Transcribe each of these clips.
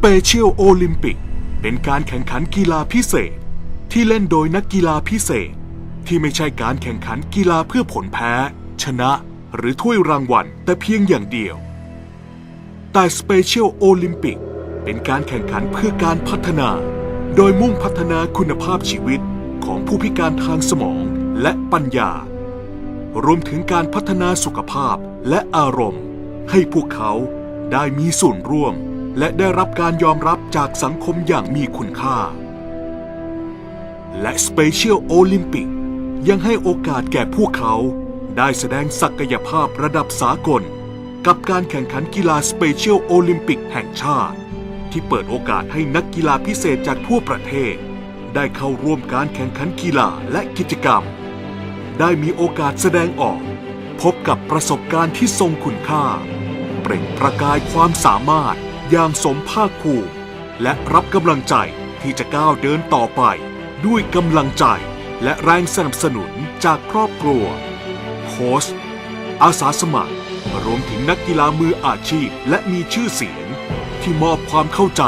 Special Olympic เป็นการแข่งขันกีฬาพิเศษ ที่เล่นโดยนักกีฬาพิเศษ ที่ไม่ใช่การแข่งขันกีฬาเพื่อผลแพ้ ชนะ หรือถ้วยรางวัลแต่เพียงอย่างเดียว แต่ Special Olympic เป็นการแข่งขันเพื่อการพัฒนา โดยมุ่งพัฒนาคุณภาพชีวิตของผู้พิการทางสมองและปัญญา รวมถึงการพัฒนาสุขภาพและอารมณ์ ให้พวกเขาได้มีส่วนร่วม และได้รับการยอมรับจากสังคมอย่างมีคุณค่า และ Special Olympic ยังให้โอกาสแก่พวกเขา ได้แสดงศักยภาพระดับสากล กับการแข่งขันกีฬา Special Olympic แห่งชาติ ที่เปิดโอกาสให้นักกีฬาพิเศษจากทั่วประเทศ ได้เข้าร่วมการแข่งขันกีฬาและกิจกรรม ได้มีโอกาสแสดงออก พบกับประสบการณ์ที่ทรงคุณค่า เปล่งประกายความสามารถ อย่างสมภาคภูมิและรับกำลังใจที่จะก้าวเดินต่อไป ด้วยกำลังใจและแรงสนับสนุนจากครอบครัว โค้ชอาสาสมัครรวมถึงนักกีฬามืออาชีพและมีชื่อเสียง ที่มอบความเข้าใจ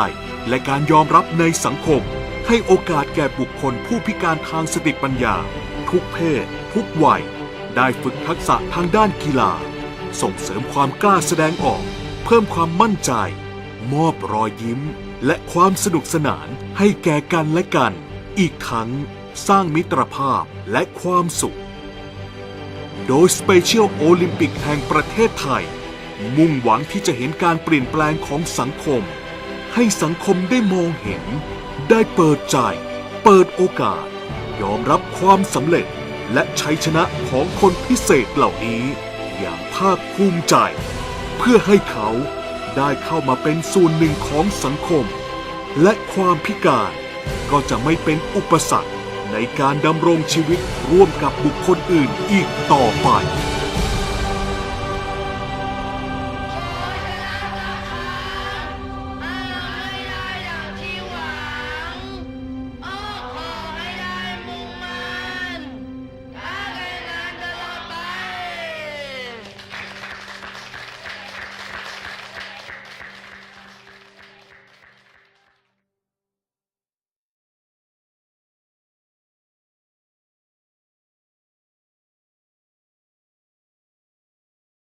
และการยอมรับในสังคม ให้โอกาสแก่บุคคลผู้พิการทางสติปัญญา ทุกเพศ ทุกวัย ได้ฝึกทักษะทางด้านกีฬา ส่งเสริมความกล้าแสดงออก เพิ่มความมั่นใจ มอบรอยยิ้ม และความสนุกสนานให้แก่กันและกัน อีกทั้งสร้างมิตรภาพและความสุข โดย Special Olympic แห่งประเทศไทย มุ่งหวังที่จะเห็นการเปลี่ยนแปลงของสังคม ให้สังคมได้มองเห็น ได้เปิดใจ เปิดโอกาส ยอมรับความสำเร็จและชัยชนะของคนพิเศษเหล่านี้ อย่างภาคภูมิใจ เพื่อให้เขา ได้เข้ามาเป็นส่วนหนึ่งของสังคม และความพิการก็จะไม่เป็นอุปสรรคในการดำรงชีวิตร่วมกับบุคคลอื่นอีกต่อไป